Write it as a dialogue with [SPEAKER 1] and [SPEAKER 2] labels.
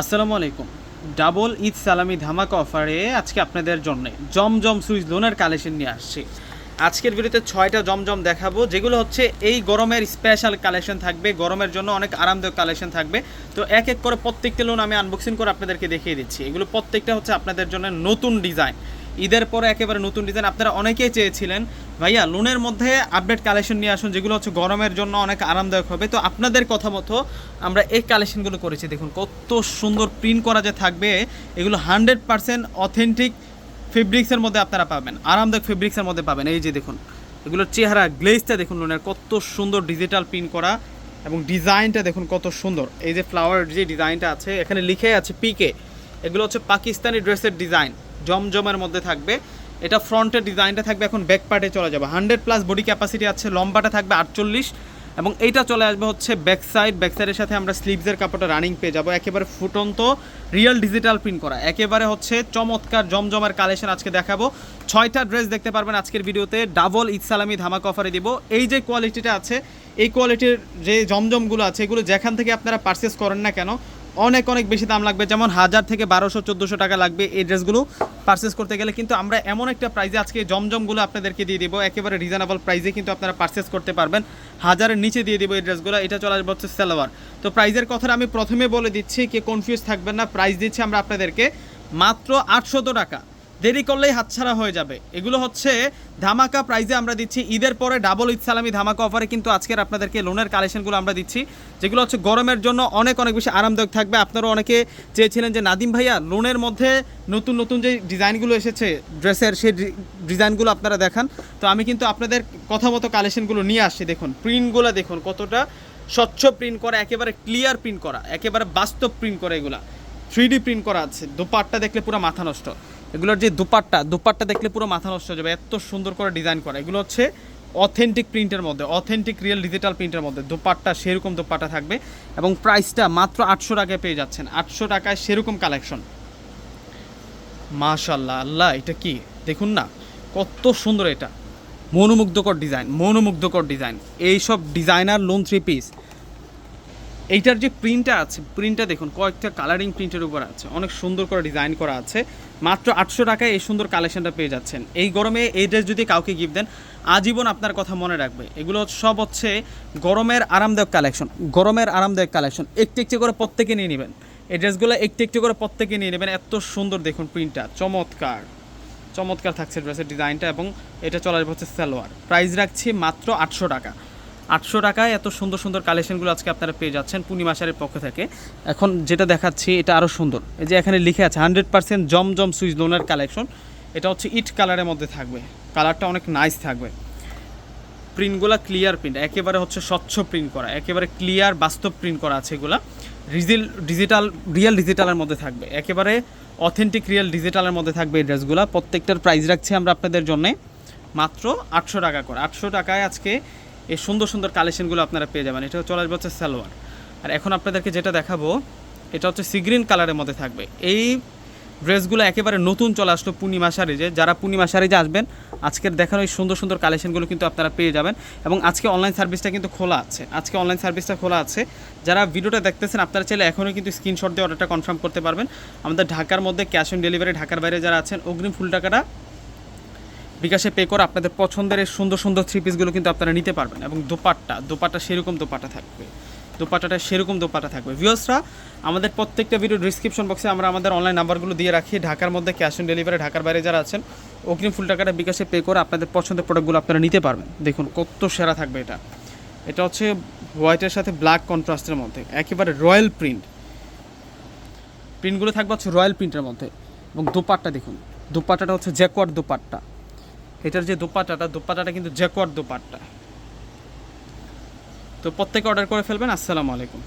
[SPEAKER 1] আসসালামু আলাইকুম। ডাবল ঈদ সালামি ধামাকা অফারে আজকে আপনাদের জন্য জমজম সুইচ লোনের কালেকশন নিয়ে আসছি। আজকের ভিডিওতে ছয়টা জমজম দেখাবো, যেগুলো হচ্ছে এই গরমের স্পেশাল কালেকশন থাকবে, গরমের জন্য অনেক আরামদায়ক কালেকশন থাকবে। তো এক এক করে প্রত্যেকটা লোন আমি আনবক্সিং করে আপনাদেরকে দেখিয়ে দিচ্ছি। এগুলো প্রত্যেকটা হচ্ছে আপনাদের জন্য নতুন ডিজাইন ঈদের পরে একেবারে নতুন ডিজাইন আপনারা অনেকেই চেয়েছিলেন। ভাইয়া, লোনের মধ্যে আপডেট কালেকশন নিয়ে আসুন, যেগুলো হচ্ছে গরমের জন্য অনেক আরামদায়ক হবে। তো আপনাদের কথা মতো আমরা এই কালেকশনগুলো করেছি। দেখুন, কত সুন্দর প্রিন্ট করা যে থাকবে, এগুলো হান্ড্রেড পার্সেন্ট অথেন্টিক ফেব্রিক্সের মধ্যে আপনারা পাবেন। আরামদায়ক ফেব্রিক্সের মধ্যে পাবেন। এই যে দেখুন, এগুলোর চেহারা গ্লেজটা দেখুন লোনের, কত সুন্দর ডিজিটাল প্রিন্ট করা এবং ডিজাইনটা দেখুন কত সুন্দর। এই যে ফ্লাওয়ার যে ডিজাইনটা আছে, এখানে লিখে আছে পিকে এগুলো হচ্ছে পাকিস্তানি ড্রেসের ডিজাইন জমজমের মধ্যে থাকবে। এটা ফ্রন্টের ডিজাইনটা থাকবে, এখন ব্যাক পার্টে চলে যাবে। হান্ড্রেড প্লাস বডি ক্যাপাসিটি আছে, লম্বাটা থাকবে আটচল্লিশ। এবং এইটা চলে আসবে হচ্ছে ব্যাক সাইড ব্যাক সাইডের সাথে আমরা স্লিভসের কাপড়টা রানিং পেয়ে যাব। একেবারে ফুটন্ত রিয়েল ডিজিটাল প্রিন্ট করা। একেবারে হচ্ছে চমৎকার জমজমের কালেকশন আজকে দেখাবো। ছয়টা ড্রেস দেখতে পারবেন আজকের ভিডিওতে। ডাবল ইসালামি ধামাক অফারে দিব। এই যে কোয়ালিটিটা আছে, এই কোয়ালিটির যে জমজমগুলো আছে, এগুলো যেখান থেকে আপনারা পারচেস করেন না কেন, অনেক অনেক বেশি দাম লাগবে। যেমন হাজার থেকে বারোশো, চোদ্দোশো টাকা লাগবে এই ড্রেসগুলো পারচেস করতে গেলে কিন্তু আমরা এমন একটা প্রাইজে আজকে জমজমগুলো আপনাদেরকে দিয়ে দিব। একেবারে রিজনেবল প্রাইজে কিন্তু আপনারা পারচেস করতে পারবেন। হাজারের নিচে দিয়ে দিব এই ড্রেসগুলো এটা চলে আসবে হচ্ছে সেলোয়ার তো প্রাইজের কথাটা আমি প্রথমে বলে দিচ্ছি, কে কনফিউজ থাকবেন না। প্রাইস দিচ্ছি আমরা আপনাদেরকে মাত্র আটশত টাকা। দেরি করলেই হাতছাড়া হয়ে যাবে। এগুলো হচ্ছে ধামাকা প্রাইজে আমরা দিচ্ছি। ঈদের পরে ডাবল ঈদ সালামি ধামাকা অফারে কিন্তু আজকের আপনাদেরকে লোনের কালেকশনগুলো আমরা দিচ্ছি। যেগুলো হচ্ছে গরমের জন্য অনেক অনেক বেশি আরামদায়ক থাকবে। আপনারা অনেকে চেয়েছিলেন যে, নাদিম ভাইয়া লোনের মধ্যে নতুন নতুন যে ডিজাইনগুলো এসেছে ড্রেসের সেই ডিজাইনগুলো আপনারা দেখান। তো আমি কিন্তু আপনাদের কথা মতো কালেকশনগুলো নিয়ে আসছি। দেখুন প্রিন্টগুলো দেখুন কতটা স্বচ্ছ প্রিন্ট করা, একেবারে ক্লিয়ার প্রিন্ট করা, একেবারে বাস্তব প্রিন্ট করা এগুলা। থ্রি প্রিন্ট করা আছে। দোপাট্টা দেখলে পুরো মাথা নষ্ট। এগুলোর যে দুপাট্টা দুপাট্টা দেখলে পুরো মাথা নষ্ট হয়ে যাবে। এত সুন্দর করে ডিজাইন করা। এগুলো হচ্ছে অথেন্টিক প্রিন্টের মধ্যে অথেন্টিক রিয়েল ডিজিটাল প্রিন্টের মধ্যে। দুপাট্টা, সেরকম দুপাট্টা থাকবে এবং প্রাইসটা মাত্র আটশো টাকায় পেয়ে যাচ্ছেন। আটশো টাকায় সেরকম কালেকশন মাশাল্লাহ আল্লাহ, এটা কি? দেখুন না, কত সুন্দর এটা। মনোমুগ্ধকর ডিজাইন মনোমুগ্ধকর ডিজাইন এইসব ডিজাইনার লোন থ্রি পিস এইটার যে প্রিন্টটা আছে প্রিন্টটা দেখুন, কয়েকটা কালারিং প্রিন্টের উপর আছে। অনেক সুন্দর করে ডিজাইন করা আছে। মাত্র আটশো টাকায় এই সুন্দর কালেকশনটা পেয়ে যাচ্ছেন। এই গরমে এই ড্রেস যদি কাউকে গিফট দেন, আজীবন আপনার কথা মনে রাখবে। এগুলো সব হচ্ছে গরমের আরামদায়ক কালেকশন গরমের আরামদায়ক কালেকশন একটু একটু করে প্রত্যেকে নিয়ে নেবেন। এই ড্রেসগুলো একটু একটু করে প্রত্যেকে নিয়ে নেবেন। এত সুন্দর দেখুন প্রিন্টটা চমৎকার। চমৎকার থাকছে ড্রেসের ডিজাইনটা এবং এটা চলে আসবে হচ্ছে সালোয়ার। প্রাইস রাখছি মাত্র আটশো টাকা। আটশো টাকায় এত সুন্দর সুন্দর কালেকশনগুলো আজকে আপনারা পেয়ে যাচ্ছেন পূর্ণিমাশারের পক্ষ থেকে। এখন যেটা দেখাচ্ছি, এটা আরও সুন্দর। এই যে এখানে লিখে আছে হান্ড্রেড পার্সেন্ট জমজম সুইচ লোনের কালেকশন এটা হচ্ছে ইট কালারের মধ্যে থাকবে। কালারটা অনেক নাইস থাকবে। প্রিন্টগুলো ক্লিয়ার প্রিন্ট একেবারে হচ্ছে স্বচ্ছ প্রিন্ট করা, একেবারে ক্লিয়ার বাস্তব প্রিন্ট করা আছে এগুলা। রিজিল ডিজিটাল রিয়েল ডিজিটালের মধ্যে থাকবে। একেবারে অথেন্টিক রিয়েল ডিজিটালের মধ্যে থাকবে এই ড্রেসগুলো। প্রত্যেকটার প্রাইস রাখছি আমরা আপনাদের জন্যে। মাত্র আটশো টাকা করে। আটশো টাকায় আজকে এই সুন্দর সুন্দর কালেকশনগুলো আপনারা পেয়ে যাবেন। এটা চলে আসবে হচ্ছে সালোয়ার। আর এখন আপনাদেরকে যেটা দেখাবো, এটা হচ্ছে সিগ্রিন কালারের মধ্যে থাকবে। এই ড্রেসগুলো একেবারে নতুন চলে আসলো পূর্ণিমা শাড়িজে যারা পূর্ণিমা শাড়িজে আসবেন, আজকের দেখানো এই সুন্দর সুন্দর কালেকশনগুলো কিন্তু আপনারা পেয়ে যাবেন। এবং আজকে অনলাইন সার্ভিসটা কিন্তু খোলা আছে। আজকে অনলাইন সার্ভিসটা খোলা আছে। যারা ভিডিওটা দেখতেছেন, আপনারা চাইলে এখনও কিন্তু স্ক্রিনশট দিয়ে অর্ডারটা কনফার্ম করতে পারবেন। আমাদের ঢাকার মধ্যে ক্যাশ অন ডেলিভারি ঢাকার বাইরে যারা আছেন, অগ্রিম ফুল টাকাটা বিকাশে পে করে আপনাদের পছন্দের এই সুন্দর সুন্দর থ্রি পিসগুলো কিন্তু আপনারা নিতে পারবেন এবং দোপাট্টা দোপাট্টা সেরকম দোপাট্টা থাকবে। দোপাট্টাটা সেরকম দোপাট্টা থাকবে। ভিউয়ার্সরা আমাদের প্রত্যেকটা ভিডিও ডিসক্রিপশন বক্সে আমরা আমাদের অনলাইন নাম্বারগুলো দিয়ে রাখি। ঢাকার মধ্যে ক্যাশ অন ডেলিভারি ঢাকার বাইরে যারা আছেন, অগ্রিম ফুল টাকাটা বিকাশে পে করে আপনাদের পছন্দের প্রোডাক্টগুলো আপনারা নিতে পারবেন। দেখুন কত সেরা থাকবে এটা। এটা হচ্ছে হোয়াইটের সাথে ব্ল্যাক কন্ট্রাস্টের মধ্যে, একেবারে রয়্যাল প্রিন্ট প্রিন্টগুলো থাকবে হচ্ছে রয়্যাল প্রিন্টের মধ্যে। এবং দোপাট্টা দেখুন, দোপাট্টাটা হচ্ছে জ্যাকওয়ার্ড দোপাট্টা। এটার যে দোপাটাটা দোপাটাটা কিন্তু জ্যাকওয়ার্ড দোপাট্টা। তো প্রত্যেকে অর্ডার করে ফেলবেন আসসালামু আলাইকুম।